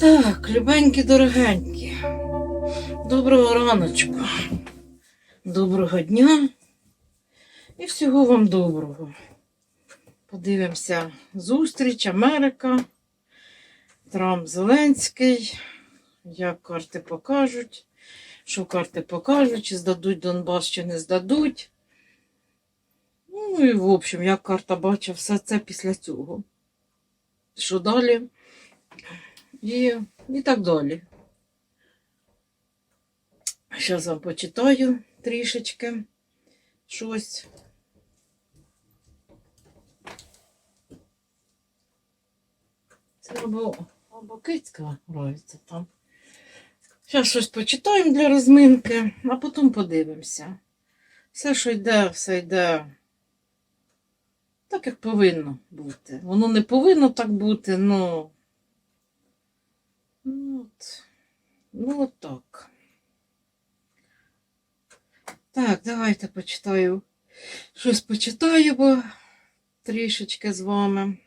Так, любенькі, дорогенькі. Доброго раночку. Доброго дня. І всього вам доброго. Подивимося зустріч, Америка, Трамп Зеленський. Як карти покажуть, що карти покажуть, чи здадуть Донбас, чи не здадуть. Ну і в общем, як карта бачить все це після цього. Що далі? І, і так далі. Зараз вам почитаю трішечки щось. Це або, або кицька грається там. Зараз щось почитаємо для розминки, а потім подивимося. Все, що йде, все йде так, як повинно бути. Воно не повинно так бути, но. От. Ну, от так. Так, давайте почитаю. Щось почитаю, бо трішечки з вами.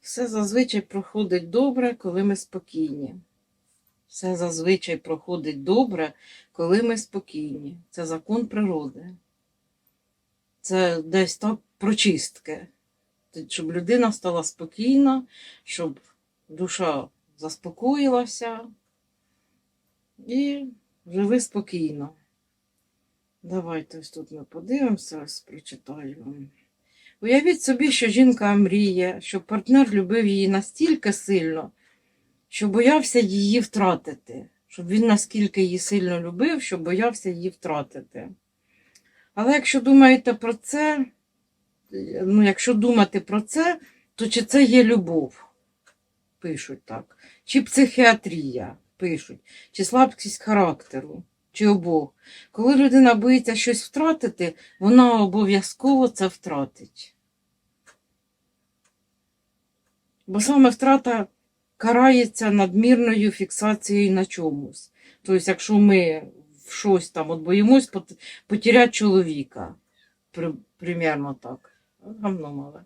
Все зазвичай проходить добре, коли ми спокійні. Все зазвичай проходить добре, коли ми спокійні. Це закон природи. Це десь так прочистки. Щоб людина стала спокійна, щоб душа заспокоїлася і живи спокійно. Давайте ось тут ми подивимося, ось прочитаю вам. Уявіть собі, що жінка мріє, щоб партнер любив її настільки сильно, що боявся її втратити, щоб він наскільки її сильно любив, що боявся її втратити. Але якщо думаєте про це, ну, якщо думати про це, то чи це є любов? Пишуть так. Чи психіатрія пишуть, чи слабкість характеру, чи обох. Коли людина боїться щось втратити, вона обов'язково це втратить. Бо саме втрата карається надмірною фіксацією на чомусь. Тобто, якщо ми в щось там от боїмось потеряти чоловіка, при, примерно так. Гамно мале.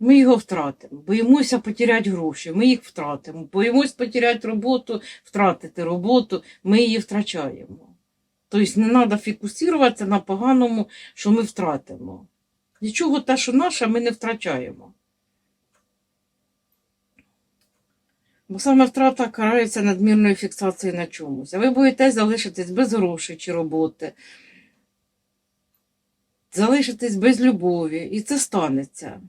Ми його втратимо. Боїмося потеряти гроші, ми їх втратимо. Боїмось потеряти роботу, втратити роботу, ми її втрачаємо. Тобто не треба фікусуватися на поганому, що ми втратимо. Нічого те, що наше, ми не втрачаємо. Бо саме втрата карається надмірною фіксацією на чомусь. А ви боїтесь залишитись без грошей чи роботи, залишитись без любові, і це станеться.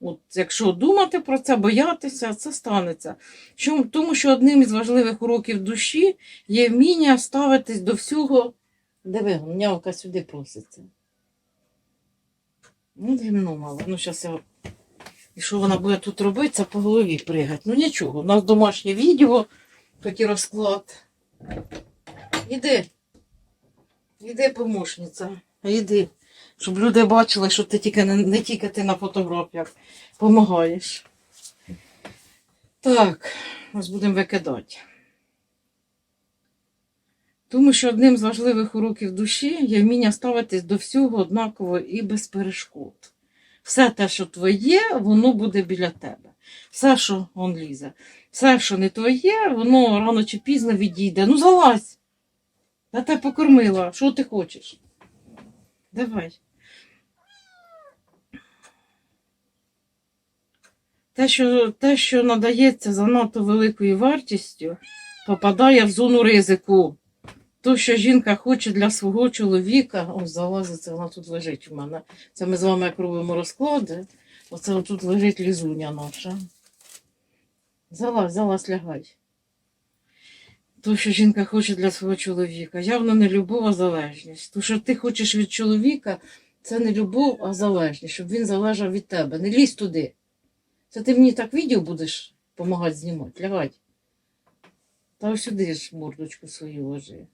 От, якщо думати про це, боятися, це станеться. Чому? Тому що одним із важливих уроків душі є вміння ставитись до всього. Диви, нявка сюди проситься. Ну, гімно мало. Ну, зараз я. І що вона буде тут робити, це по голові пригати. Ну нічого, у нас домашнє відео, такий розклад. Іди. Іди, помощниця. Іди. Щоб люди бачили, що ти тільки не, не тільки ти на фотографіях допомагаєш. Так, ось будемо викидати. Тому що одним з важливих уроків душі є вміння ставитись до всього однаково і без перешкод. Все те, що твоє, воно буде біля тебе. Все, що он лізе. Все, що не твоє, воно рано чи пізно відійде. Ну, залазь. Я тебе покормила. Що ти хочеш? Давай. Те, що, те, що надається занадто великою вартістю, попадає в зону ризику. То, що жінка хоче для свого чоловіка, ось залазиться, вона тут лежить у мене. Це ми з вами як робимо розклади. Оце тут лежить лізуня наша. Залазь, залазь, лягай. То, що жінка хоче для свого чоловіка, явно не любов, а залежність. То, що ти хочеш від чоловіка, це не любов, а залежність, щоб він залежав від тебе. Не лізь туди. Це ти мені так відео будеш допомагати знімати, лягай. Та ось сюди ж мордочку свою ложи.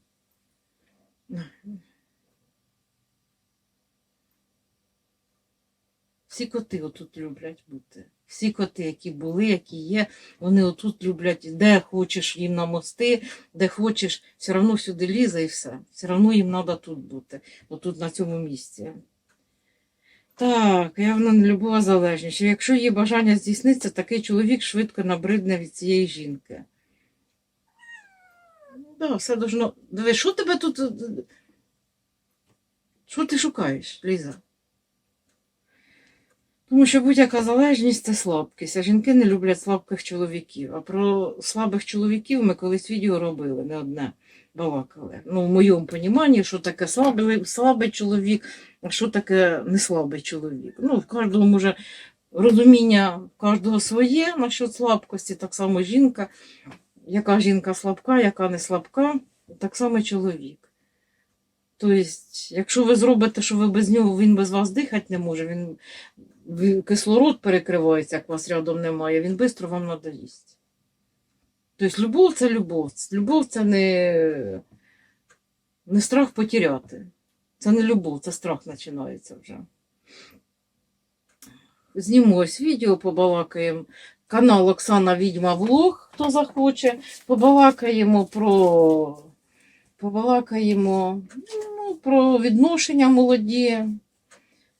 Всі коти отут люблять бути. Всі коти, які були, які є, вони отут люблять, де хочеш їм на мости, де хочеш, все одно сюди лізе і все. Все одно їм треба тут бути, отут на цьому місці. Так, явно не любова залежність. Якщо її бажання здійсниться, такий чоловік швидко набридне від цієї жінки. Да, все должно. Диви, що тебе тут. е, Що ти шукаєш, Ліза? Тому що будь-яка залежність це слабкість, а жінки не люблять слабких чоловіків. А про слабих чоловіків ми колись відео робили, не одне балакали. Ну, в моєму поніманні, що таке слабий, слабий чоловік, а що таке не слабий чоловік. Ну, в кожного може розуміння в кожного своє насчет слабкості, так само жінка. Яка жінка слабка, яка не слабка, так само чоловік. Тобто, якщо ви зробите, що ви без нього, він без вас дихати не може, він кислород перекривається, як вас рядом немає, він швидко вам надоїсть. Тобто, любов це любов. Любов це не, не страх потеряти. Це не любов, це страх починається вже. Зніму ось відео, побалакаємо. Канал Оксана Відьма Влог, хто захоче. Побалакаємо про, побалакаємо, ну, про відношення молоді,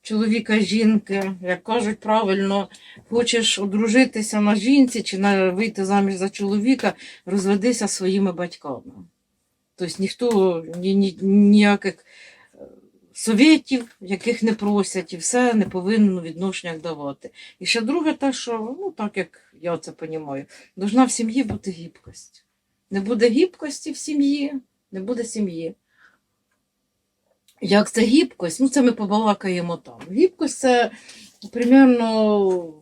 чоловіка, жінки. Як кажуть правильно, хочеш одружитися на жінці чи на, вийти заміж за чоловіка, розведися своїми батьками. Тобто ніхто ні, ні, ніяких е, совєтів, яких не просять, і все не повинен у відношеннях давати. І ще друге, те, що, ну так як я це розумію, должна в сім'ї бути гібкость. Не буде гібкості в сім'ї, не буде сім'ї. Як це гібкость? Ну, це ми побалакаємо там. Гібкость це примерно,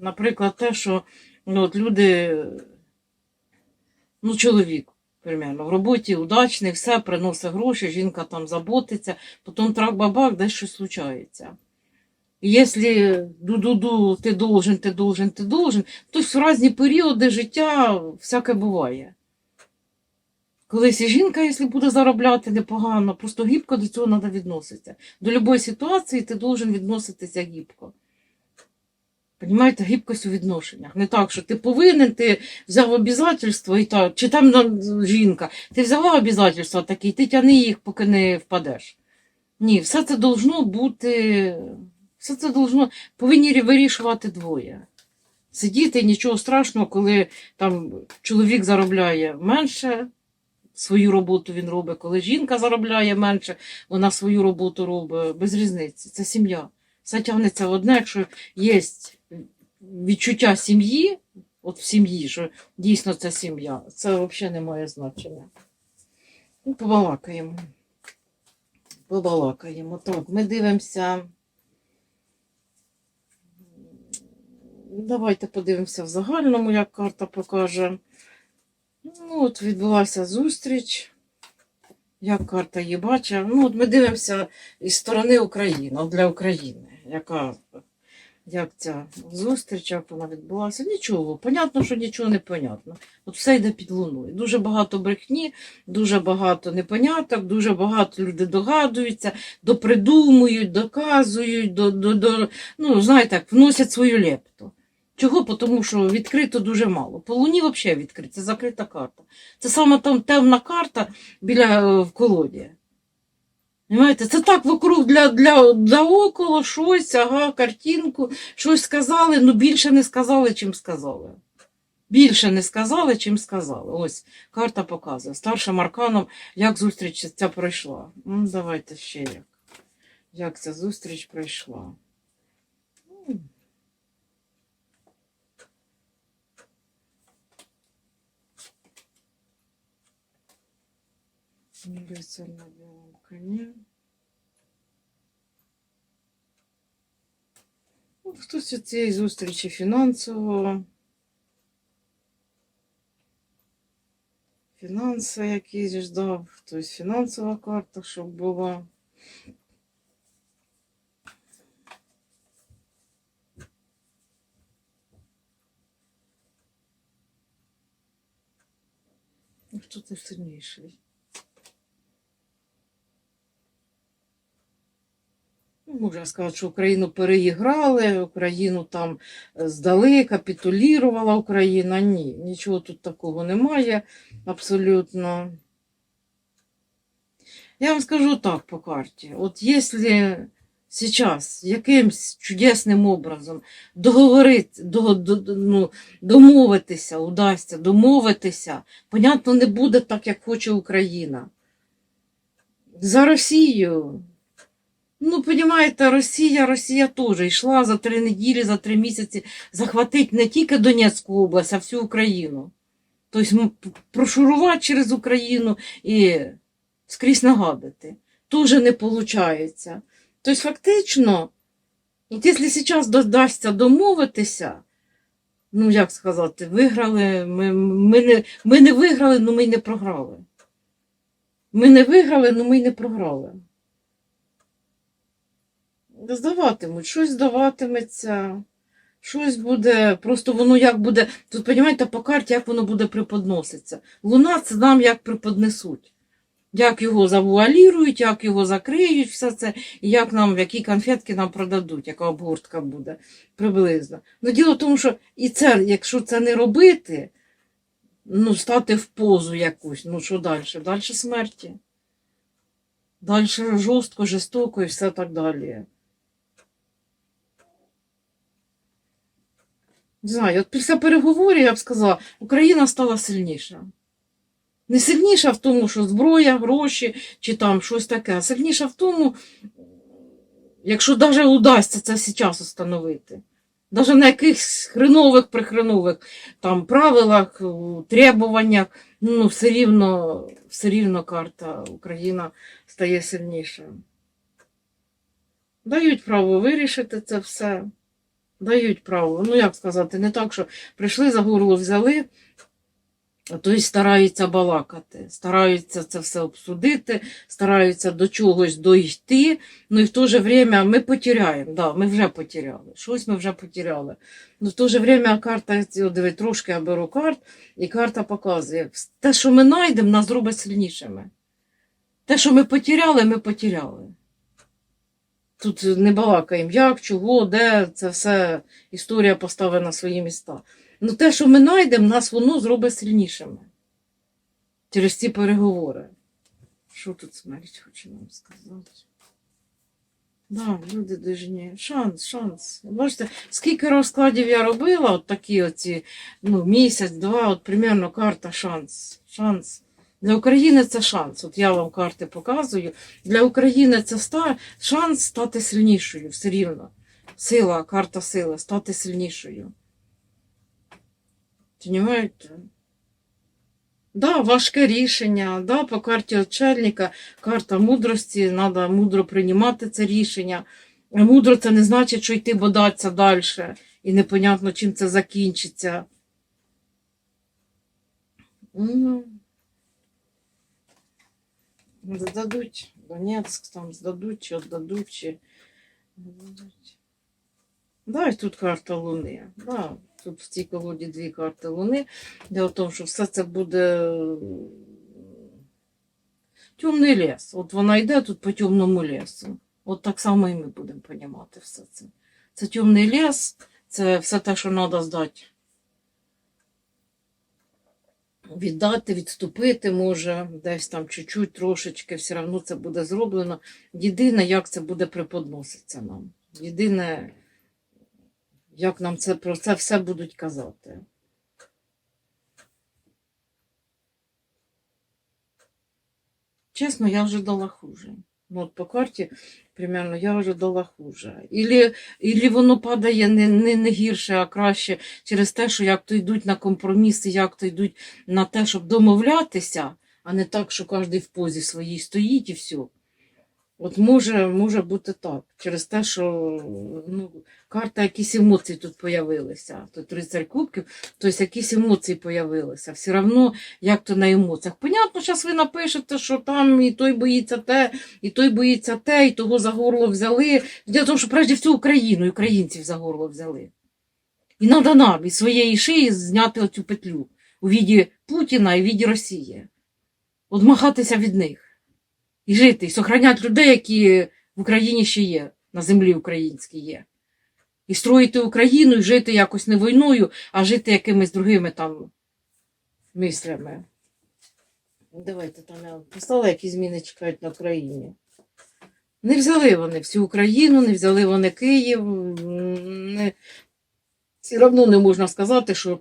наприклад, те, що ну, от люди, ну, чоловік, примерно, в роботі удачний, все, приносить гроші, жінка там заботиться, потім трак-бабак, десь щось случається. І якщо ду-ду-ду, ти должен, ти должен, ти должен, то в різні періоди життя всяке буває. Колись і жінка, якщо буде заробляти непогано, просто гібко до цього треба відноситися. До будь-якої ситуації ти должен відноситися гібко. Понімаєте, гібкость у відношеннях. Не так, що ти повинен, ти взяв обязательство і так, чи там жінка, ти взяла обязательства такі, ти тяни їх, поки не впадеш. Ні, все це должно бути, все це должно, повинні вирішувати двоє. Сидіти нічого страшного, коли там чоловік заробляє менше, свою роботу він робить, коли жінка заробляє менше, вона свою роботу робить, без різниці. Це сім'я. Все тягнеться одне, якщо є відчуття сім'ї, от в сім'ї, що дійсно це сім'я, це взагалі не має значення. Ну, побалакаємо. Побалакаємо. Так, ми дивимося. Давайте подивимося в загальному, як карта покаже. Ну, от відбулася зустріч. Як карта її бачить. Ну, от ми дивимося із сторони України, для України. Яка, як ця зустріч, як вона відбулася? Нічого. Понятно, що нічого не понятно. От все йде під луною. Дуже багато брехні, дуже багато непоняток, дуже багато люди догадуються, допридумують, доказують, до, до, до, ну, знаєте, вносять свою лепту. Чого? Тому що відкрито дуже мало. По луні взагалі відкрито, це закрита карта. Це саме там темна карта біля е, в колоді. Понимаєте? Це так вокруг для, для, для около щось, ага, картинку, щось сказали, ну більше не сказали, чим сказали. Більше не сказали, чим сказали. Ось карта показує. Старшим арканом, як зустріч ця пройшла. Ну, давайте ще як. Як ця зустріч пройшла. Ну, Рыцарь на белом коне. Ну, хтось у цієї зустрічі фінансово. Фінанси якісь ждав, хтось фінансова карта, щоб була. Ну, Хто ти сильніший? Можна сказати, що Україну переіграли, Україну там е, здали, капітулірувала Україна. Ні, нічого тут такого немає абсолютно. Я вам скажу так по карті. От якщо зараз якимсь чудесним образом договорити, до, до, ну, домовитися, удасться, домовитися, понятно, не буде так, як хоче Україна. За Росію. Ну, розумієте, Росія, Росія теж йшла за три неділі, за три місяці захватити не тільки Донецьку область, а всю Україну. Тобто прошурувати через Україну і скрізь нагадати. Тоже не виходить. Тобто, фактично, якщо зараз додасться домовитися, ну як сказати, виграли, ми, ми, не, ми не виграли, але ми й не програли. Ми не виграли, але ми й не програли. Здаватимуть, щось здаватиметься, щось буде, просто воно як буде, тут, розумієте, по карті, як воно буде преподноситься. Луна це нам як преподнесуть. Як його завуалірують, як його закриють, все це, і як нам, які конфетки нам продадуть, яка обгортка буде приблизно. Ну, діло в тому, що і це, якщо це не робити, ну, стати в позу якусь, ну що далі? Далі смерті. Далі жорстко, жорстоко і все так далі. Не знаю, от після переговорів я б сказала, Україна стала сильніша. Не сильніша в тому, що зброя, гроші чи там щось таке, а сильніша в тому, якщо навіть удасться це зараз встановити. Навіть на якихось хренових прихренових там правилах, требуваннях, ну все рівно, все рівно карта Україна стає сильнішою. Дають право вирішити це все. Дають право. Ну, як сказати, не так, що прийшли за горло взяли, а то й стараються балакати, стараються це все обсудити, стараються до чогось дойти. Ну і в то же время ми потеряємо. Да, ми вже потеряли. Щось ми вже потеряли. Ну, в то же время карта, диви, трошки я беру карт, і карта показує. Те, що ми знайдемо, нас зробить сильнішими. Те, що ми потеряли, ми потеряли. Тут не балакаємо, як, чого, де, це все історія поставить на свої міста. Ну те, що ми знайдемо, нас воно зробить сильнішими. Через ці переговори. Що тут смерть хоче нам сказати? Да, люди дожні. Шанс, шанс. Бачите, скільки розкладів я робила, от такі оці, ну, місяць, два, от примерно карта шанс. Шанс. Для України це шанс. От я вам карти показую. Для України це ста... шанс стати сильнішою все рівно. Сила, карта сили, стати сильнішою. Понимаєте? Да, важке рішення, да, по карті очельника, карта мудрості, треба мудро приймати це рішення. Мудро це не значить, що йти бодатися далі, і непонятно, чим це закінчиться. Здадуть Донецьк, там здадуть, чи віддадуть, чи не дадуть. Да, тут карта Луни. Да, тут в цій колоді дві карти Луни. Дело в тому, що все це буде темний ліс. От вона йде тут по темному лісу. От так само і ми будемо розуміти все це. Це темний ліс, це все те, що треба здати. Віддати, відступити може, десь там чуть-чуть, трошечки, все одно це буде зроблено. Єдине, як це буде преподноситися нам. Єдине, як нам це про це все будуть казати. Чесно, я вже дала хуже. Ну, от по карті, примерно, я ожидала хуже. Ілі, ілі воно падає не, не, не гірше, а краще через те, що як то йдуть на компроміси, як то йдуть на те, щоб домовлятися, а не так, що кожен в позі своїй стоїть і все. От може, може бути так. Через те, що ну, карта якісь емоції тут появилися. Тут рицарь кубків, тобто якісь емоції появилися. Все одно, як то на емоціях. Понятно, зараз ви напишете, що там і той боїться те, і той боїться те, і того за горло взяли. В тому, що прежде всього Україну, українців за горло взяли. І треба нам із своєї шиї зняти оцю петлю у віді Путіна і віді Росії. Одмахатися від них і жити, і сохраняти людей, які в Україні ще є, на землі українській є. І строїти Україну, і жити якось не війною, а жити якимись другими там мислями. Давайте там я поставила, які зміни чекають на Україні. Не взяли вони всю Україну, не взяли вони Київ. Не... Все одно не можна сказати, що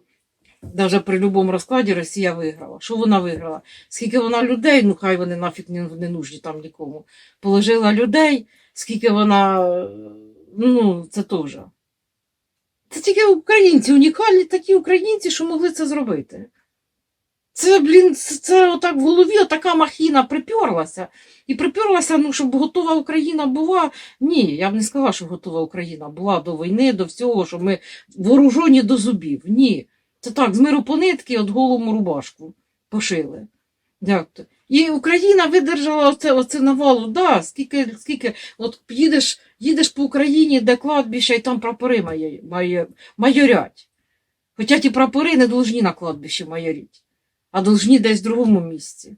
навіть при будь-якому розкладі Росія виграла. Що вона виграла? Скільки вона людей, ну хай вони нафіг не, не нужні там нікому. Положила людей, скільки вона. е, Ну, це теж. Це тільки українці, унікальні такі українці, що могли це зробити. Це, блін, це, отак в голові отака махіна приперлася. І приперлася, ну, щоб готова Україна була. Ні, я б не сказала, що готова Україна була до війни, до всього, що ми вооружені до зубів. Ні. Це так, з миру по нитки от голому рубашку пошили. Як то? І Україна видержала оце, оце навалу. Да, скільки, скільки, от їдеш, їдеш по Україні, де кладбище, і там прапори має, має, майорять. Хоча ті прапори не должні на кладбищі майоріть, а должні десь в другому місці.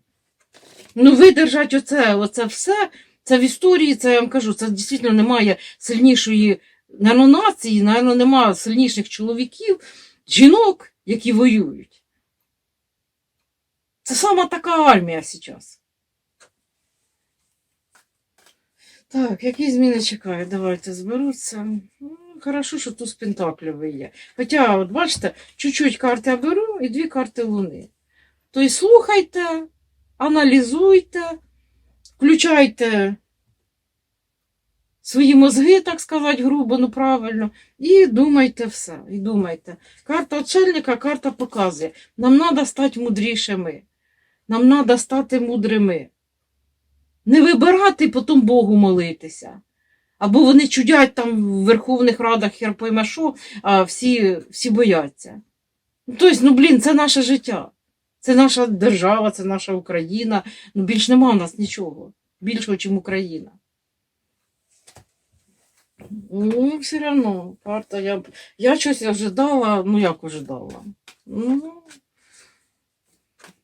Ну, видержать оце, оце все, це в історії, це я вам кажу, це дійсно немає сильнішої наверно, нації, наверно, немає сильніших чоловіків, жінок, які воюють. Це сама така армія зараз. Так, які зміни чекають? Давайте зберуться. Ну, хорошо, що тут пентакльовий є. Хоча, от бачите, чуть-чуть карти беру і дві карти Луни. Тобто слухайте, аналізуйте, включайте свої мозги, так сказати, грубо, ну правильно, і думайте все. І думайте. Карта очельника, карта показує. Нам треба стати мудрішими. Нам треба стати мудрими. Не вибирати і потім Богу молитися. Або вони чудять там в Верховних Радах хер пойме що, а всі, всі бояться. Ну, Тобто, ну блін, це наше життя. Це наша держава, це наша Україна. Ну більш нема в нас нічого. Більшого, ніж Україна. Ну, все одно, карта, я, я щось ожидала, ну як ожидала. Ну,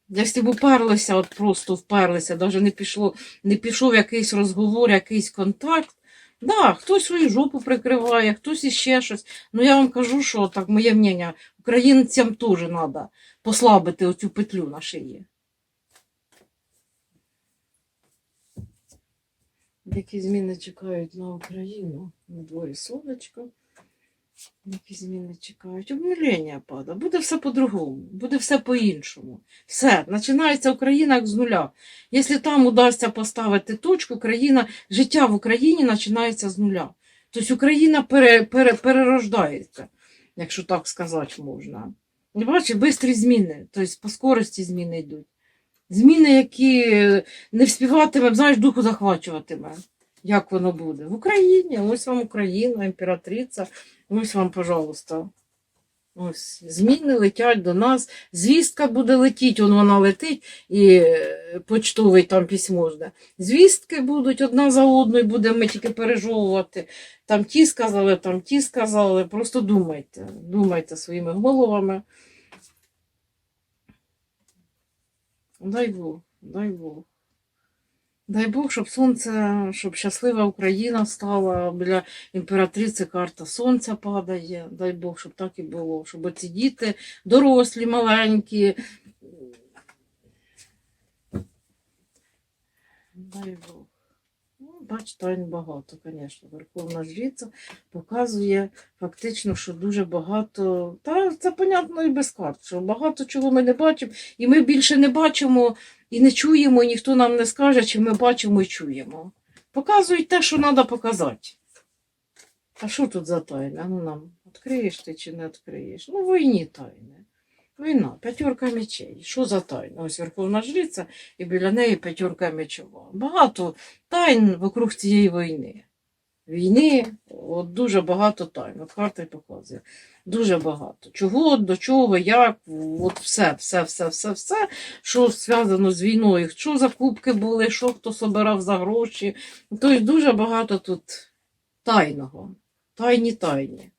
Якщо б уперлися, от просто вперлися, навіть не пішло, не пішов якийсь розговор, якийсь контакт. Да, хтось свою жопу прикриває, хтось іще щось. Ну я вам кажу, що так, моє мнення, українцям теж треба послабити оцю петлю на шиї. Які зміни чекають на Україну? На дворі сонечко. Які зміни чекають? Обмілення пада. Буде все по-другому, буде все по-іншому. Все, починається Україна як з нуля. Якщо там удасться поставити точку, країна, життя в Україні починається з нуля. Тобто Україна пере, пере, перерождається, якщо так сказати можна. Бачите, швидкі зміни, тобто по скорості зміни йдуть. Зміни, які не вспіватиме, знаєш, духу захвачуватиме. Як воно буде? В Україні, ось вам Україна, імператриця, ось вам, пожалуйста. Ось зміни летять до нас. Звістка буде летіти, он вона летить, і е, почтовий там письмо жде. Звістки будуть одна за одною, будемо ми тільки пережовувати. Там ті сказали, там ті сказали. Просто думайте, думайте своїми головами. Дай Бог, дай Бог. Дай Бог, щоб сонце, щоб щаслива Україна стала біля імператриці карта сонця падає. Дай Бог, щоб так і було. Щоб ці діти дорослі, маленькі. Дай Бог. Бач, тайн багато, звісно. Верховна жриця показує фактично, що дуже багато. Та це понятно і без карт, що багато чого ми не бачимо, і ми більше не бачимо і не чуємо, і ніхто нам не скаже, чи ми бачимо і чуємо. Показують те, що треба показати. А що тут за тайна? Ну нам відкриєш ти чи не відкриєш? Ну, війні тайне. Війна, п'ятерка мечей. Що за тайна? Ось Верховна Жриця і біля неї п'ятерка мечова. Багато тайн вокруг цієї війни. Війни, от дуже багато тайн. От карта показує. Дуже багато. Чого, до чого, як, от все, все, все, все, все, що зв'язано з війною. Що закупки були, що хто собирав за гроші. Тобто дуже багато тут тайного. Тайні тайні.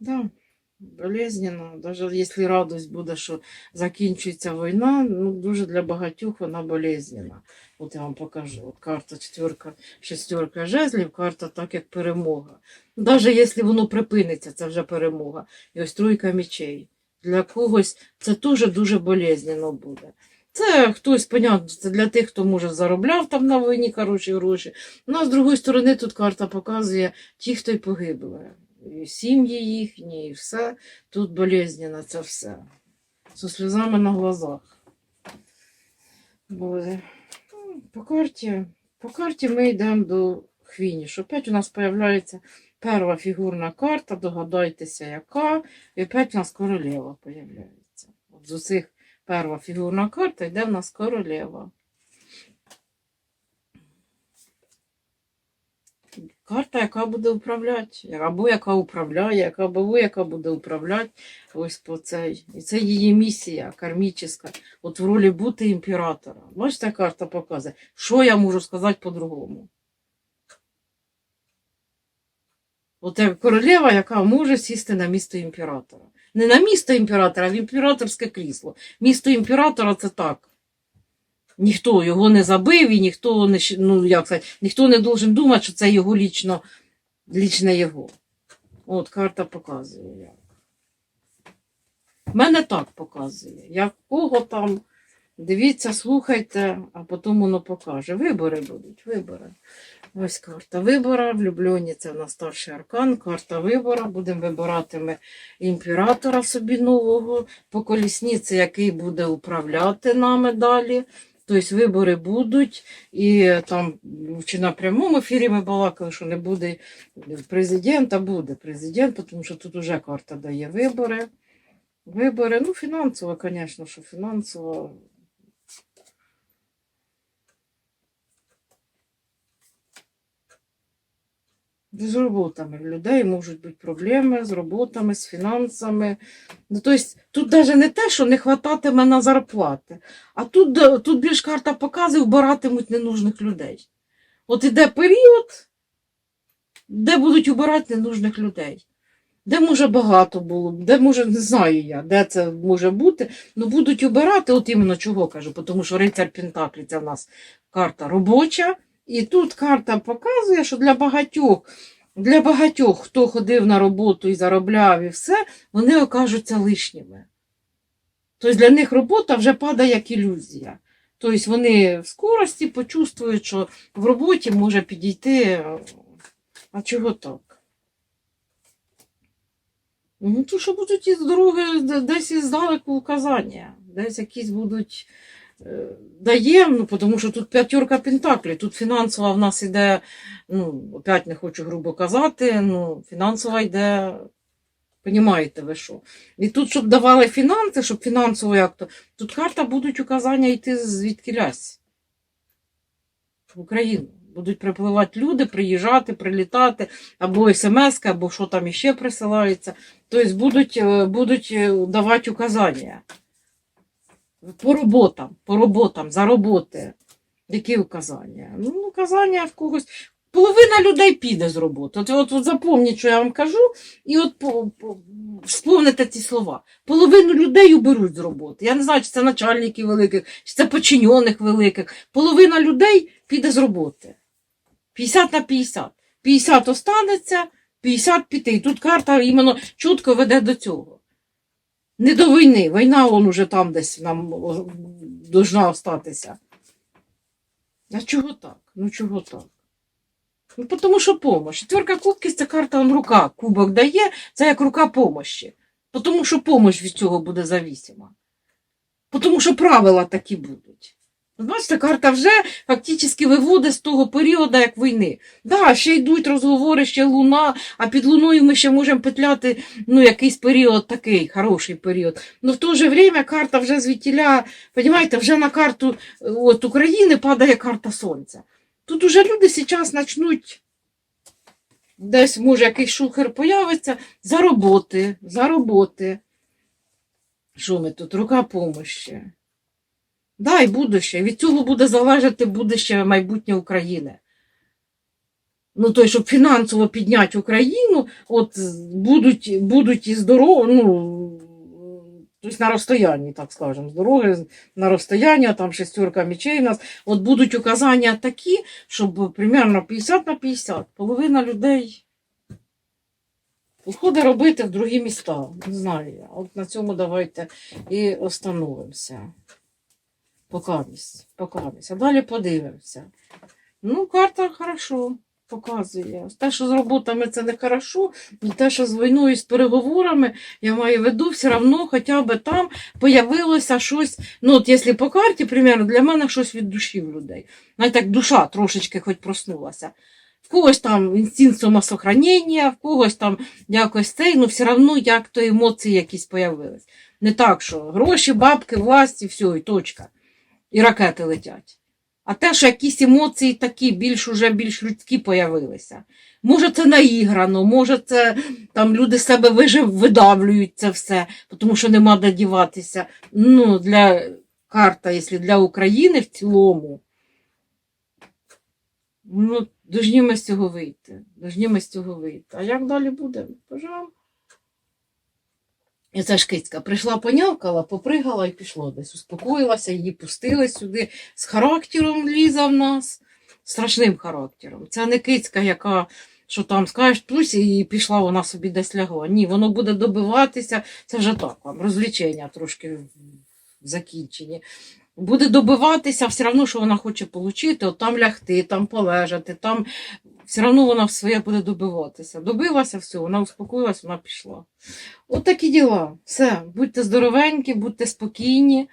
Да, болезненно. Даже если радость буде, що закінчується війна, ну дуже для багатьох вона болезненна. От я вам покажу. От карта четверка, шестерка жезлів, карта так як перемога. Навіть якщо воно припиниться, це вже перемога. І ось тройка мечей. Для когось це теж дуже болезненно буде. Це хтось, понятно, це для тих, хто може заробляв там на війні хороші гроші. Ну, а з другої сторони, тут карта показує ті, хто й погибли. Сім'ї їхні, і все. Тут болезненно це все. Зі сльозами на глазах. Ну, По карті, по карті ми йдемо до Хвінішу. Опять у нас з'являється перша фігурна карта, догадайтеся, яка. І опять у нас королева з'являється. От з усіх перша фігурна карта йде в нас королева. Карта, яка буде управляти, або яка управляє, яка або яка буде управляти ось по цей. І це її місія кармічна, от в ролі бути імператора. Бачите, карта показує, що я можу сказати по-другому. От як королева, яка може сісти на місто імператора. Не на місто імператора, а в імператорське крісло. Місто імператора це так. Ніхто його не забив і ніхто не, ну, як сказати, ніхто не должен думати, що це його лічно, лічне його. От карта показує як. Мене так показує. Якого там, дивіться, слухайте, а потім воно покаже. Вибори будуть, вибори. Ось карта вибора. Влюблені це в нас старший аркан. Карта вибора. Будемо вибирати ми імператора собі нового по колісниці, який буде управляти нами далі. Тобто вибори будуть, і там чи на прямому ефірі ми балакали, що не буде президента, буде президент, тому що тут вже карта дає вибори. Вибори, ну, фінансово, звісно, що фінансово. З роботами людей можуть бути проблеми з роботами, з фінансами. Ну, тобто, тут навіть не те, що не хвататиме на зарплати, а тут, тут більш карта показує, вбиратимуть ненужних людей. От іде період, де будуть убирати ненужних людей. Де може багато було, де може, не знаю я, де це може бути, ну будуть убирати, от іменно чого кажу, тому що рицар Пентаклі це в нас карта робоча, і тут карта показує, що для багатьох, для багатьох, хто ходив на роботу і заробляв, і все, вони окажуться лишніми. Тобто для них робота вже падає як ілюзія. Тобто вони в скорості почувствують, що в роботі може підійти. А чого так? Ну, то що будуть із дороги десь іздалеку указання, десь якісь будуть даємо, ну, тому що тут п'ятерка пентаклів, тут фінансова в нас іде, ну, опять не хочу грубо казати, ну, фінансова йде, понімаєте ви що. І тут, щоб давали фінанси, щоб фінансово як то, тут карта будуть указання йти звідки лясь в Україну. Будуть припливати люди, приїжджати, прилітати, або смс, або що там іще присилається. Тобто будуть, е, будуть е, давати указання. По роботам, по роботам, за роботи. Які указання? Ну, указання в когось. Половина людей піде з роботи. От, от, от запам'ятайте, що я вам кажу, і от по, по, вспомните ці слова. Половину людей уберуть з роботи. Я не знаю, чи це начальників великих, чи це подчинених великих. Половина людей піде з роботи. 50 на 50. 50 останеться, 50 піти. І тут карта іменно чітко веде до цього. Не до війни. Війна он уже там десь нам должна остатися. А чого так? Ну чого так? Ну, тому що помощь. Четверка кубків це карта он рука. Кубок дає, це як рука помощі. Тому що помощь від цього буде завісима. Тому що правила такі будуть. Бачите, карта вже фактично виводить з того періоду, як війни. Да, ще йдуть розговори, ще луна, а під луною ми ще можемо петляти ну, якийсь період такий, хороший період. Ну в то же время карта вже звідтіля, розумієте, вже на карту от, України падає карта Сонця. Тут уже люди зараз почнуть, десь може якийсь шухер появиться, за роботи, за роботи. Що ми тут? Рука помощі. Да, і будуще. Від цього буде залежати будуще майбутнє України. Ну, то, щоб фінансово підняти Україну, от будуть, будуть і здорові, ну, тобто на розстоянні, так скажемо, з дороги на розстоянні, там шестерка мечей у нас, от будуть указання такі, щоб примерно 50 на 50, половина людей Уходи робити в другі міста. Не знаю я. От на цьому давайте і остановимося. Покамість, покамість. А далі подивимося. Ну, карта хорошо показує. Те, що з роботами це не хорошо, і те, що з війною, з переговорами, я маю в виду, все одно хоча б там появилося щось. Ну, от якщо по карті, примерно, для мене щось від душі в людей. Навіть так душа трошечки хоч проснулася. В когось там інстинкт самосохранення, в когось там якось цей, ну все одно як то емоції якісь появились. Не так, що гроші, бабки, власті, все, і точка. І ракети летять. А те, що якісь емоції такі, більш уже більш людські появилися. Може, це наіграно, може, це там люди себе вижив, видавлюють це все, тому що нема де діватися. Ну, для карта, якщо для України в цілому, ну, Должні ми з цього вийти. Должні ми з цього вийти. А як далі буде? Пожалуй. І ця ж кицька прийшла, понявкала, попригала і пішло десь. Успокоїлася, її пустили сюди з характером ліза в нас, страшним характером. Це не кицька, яка, що там скажеш, плюс і пішла, вона собі десь лягла. Ні, воно буде добиватися. Це вже так вам, розвлічення трошки в закінченні буде добиватися все одно, що вона хоче отримати, от там лягти, там полежати, там все одно вона в своє буде добиватися. Добилася, все, вона успокоїлась, вона пішла. От такі діла. Все, будьте здоровенькі, будьте спокійні.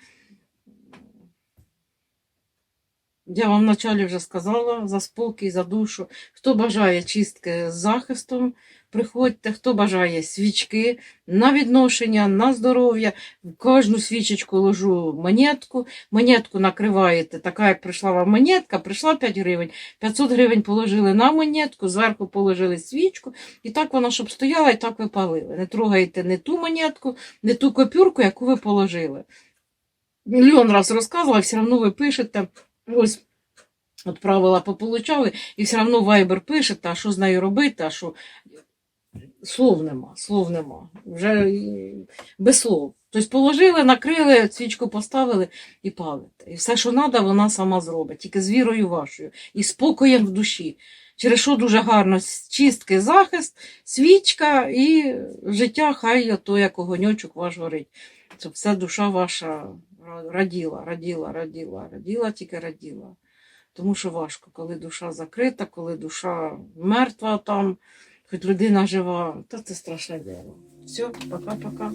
Я вам вначалі вже сказала за спокій, за душу. Хто бажає чистки з захистом, приходьте, хто бажає свічки на відношення, на здоров'я. В кожну свічечку ложу монетку. Монетку накриваєте, така як прийшла вам монетка, прийшла 5 гривень. 500 гривень положили на монетку, зверху положили свічку. І так вона, щоб стояла, і так ви палили. Не трогаєте не ту монетку, не ту копюрку, яку ви положили. Мільйон раз розказувала, все одно ви пишете. Ось от правила пополучали, і все одно Viber пишете, а що з нею робити, а що слов нема, слов нема. Вже без слов. Тобто положили, накрили, свічку поставили і палите. І все, що треба, вона сама зробить, тільки з вірою вашою і спокоєм в душі. Через що дуже гарно чистки, захист, свічка і життя, хай то, як огоньочок ваш горить. Щоб вся душа ваша раділа, раділа, раділа, раділа, тільки раділа. Тому що важко, коли душа закрита, коли душа мертва там, хоч людина жива, то це страшне діло. Все, пока-пока.